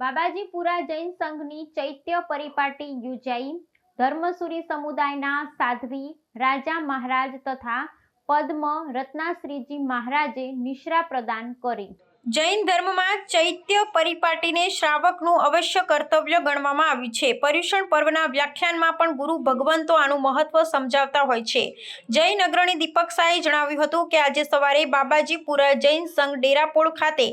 બાબાજીપુરા જૈન સંઘની ચૈત્ય પરિપાટી યોજાઈ. ધર્મસુરી સમુદાયના સાધ્વી રાજા મહારાજ તથા પદ્મ રત્નાશ્રીજી મહારાજે નિશ્રા પ્રદાન કરી. જૈન ધર્મમાં ચૈત્ય પરિપાટીને શ્રાવકનું અવશ્ય કર્તવ્ય ગણવામાં આવ્યું છે. પર્યુષણ પર્વના વ્યાખ્યાનમાં પણ ગુરુ ભગવંતો આનું મહત્વ સમજાવતા હોય છે. જૈન અગ્રણી દીપક શાહે જણાવ્યું હતું કે આજે સવારે બાબાજીપુરા જૈન સંઘ ડેરાપોળ ખાતે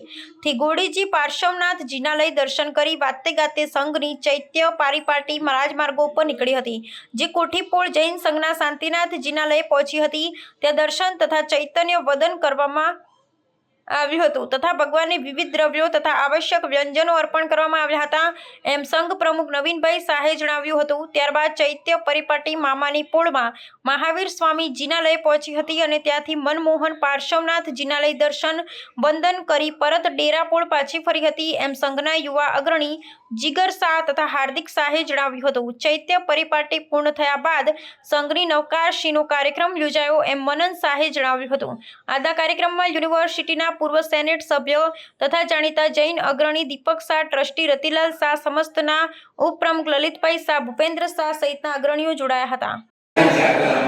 થી ગોડીજી પાર્શ્વનાથ જીનાલય દર્શન કરી વાતે ગાતે સંઘની ચૈત્ય પારિપાટી રાજમાર્ગો ઉપર નીકળી હતી. જે કોઠીપોળ જૈન સંઘના શાંતિનાથ જીનાલયે પહોંચી હતી. ત્યાં દર્શન તથા ચૈતન્ય વદન કરવામાં આવ્યું હતું. તથા ભગવાનને વિવિધ દ્રવ્યો તથા આવશ્યક વ્યંજનો અર્પણ કરવામાં આવ્યા હતા. એમ સંઘ પ્રમુખ નવીનભાઈ શાહે જણાવ્યું હતું. ત્યારબાદ ચૈત્ય પરિપાટી મામાની પોળમાં મહાવીર સ્વામી જિનાલય પહોંચી હતી અને ત્યાંથી મનમોહન પાર્શ્વનાથ જિનાલય દર્શન વંદન કરી પરત ડેરાપોળ પાછી ફરી હતી. એમ સંઘના યુવા અગ્રણી જીગર શાહ તથા હાર્દિક શાહે જણાવ્યું હતું. ચૈત્ય પરિપાટી પૂર્ણ થયા બાદ સંઘની નવકારશીનો કાર્યક્રમ યોજાયો એમ મનન શાહે જણાવ્યું હતું. આજના કાર્યક્રમમાં યુનિવર્સિટીના પૂર્વ સેનેટ સભ્ય તથા જાણીતા જૈન અગ્રણી દીપક શાહ, ટ્રસ્ટી રતિલાલ શાહ સમસ્તના ઉપપ્રમુખ લલિતભાઈ શાહ, ભૂપેન્દ્ર શાહ સહિતના અગ્રણીઓ જોડાયા હતા.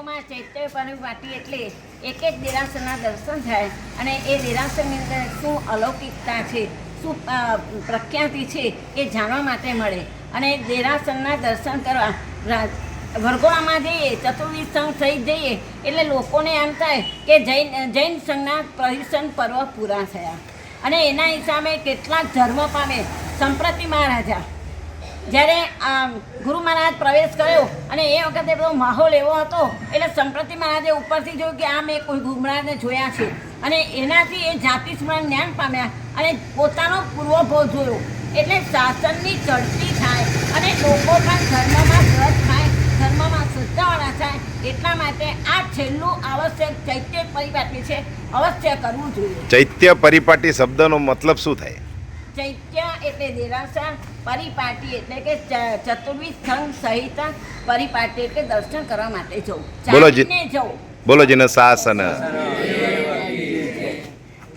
જૈનોમાં ચૈત્ય વાટી એટલે એક એક દેરાસરના દર્શન થાય. અને એ દેરાસરની અંદર શું અલૌકિકતા છે, શું પ્રખ્યાતિ છે એ જાણવા માટે મળે. અને દેરાસરના દર્શન કરવા વરઘોડામાં જઈએ ચતુર્વિધ સંઘ થઈ જઈએ, એટલે લોકોને એમ થાય કે જૈન જૈન સંઘના પરિસન પર્વ પૂરા થયા. અને એના હિસાબે કેટલાક ધર્મ પામે સંપ્રતિ મહારાજા જ્યારે ગુરુ મહારાજ પ્રવેશ કર્યો અને એ વખતે બધો માહોલ એવો હતો, એટલે સંપ્રતિ મહારાજે ઉપરથી જોયું કે આ મેં કોઈ ગુરુ મહારાજને જોયા છે. અને એનાથી એ જાતિ સ્મરણ જ્ઞાન પામ્યા અને પોતાનો પૂર્વભોગ જોયો. એટલે શાસનની ચડતી થાય અને લોકો પણ ધર્મમાં રસ થાય, ધર્મમાં શ્રદ્ધાવાળા થાય, એટલા માટે આ છેલ્લું આવશ્યક ચૈત્ય પરિપાટી છે. અવશ્ય કરવું જોઈએ. ચૈત્ય પરિપાટી શબ્દનો મતલબ શું થાય? ચૈત્ય એટલે દેરાસર પરિપાટી એટલે કે ચ- ચતુર્વિધ સંઘ સહિત પરિપાટી એટલે દર્શન કરવા માટે જવું. બોલો જઈને જવું. બોલો જેને સાસ અને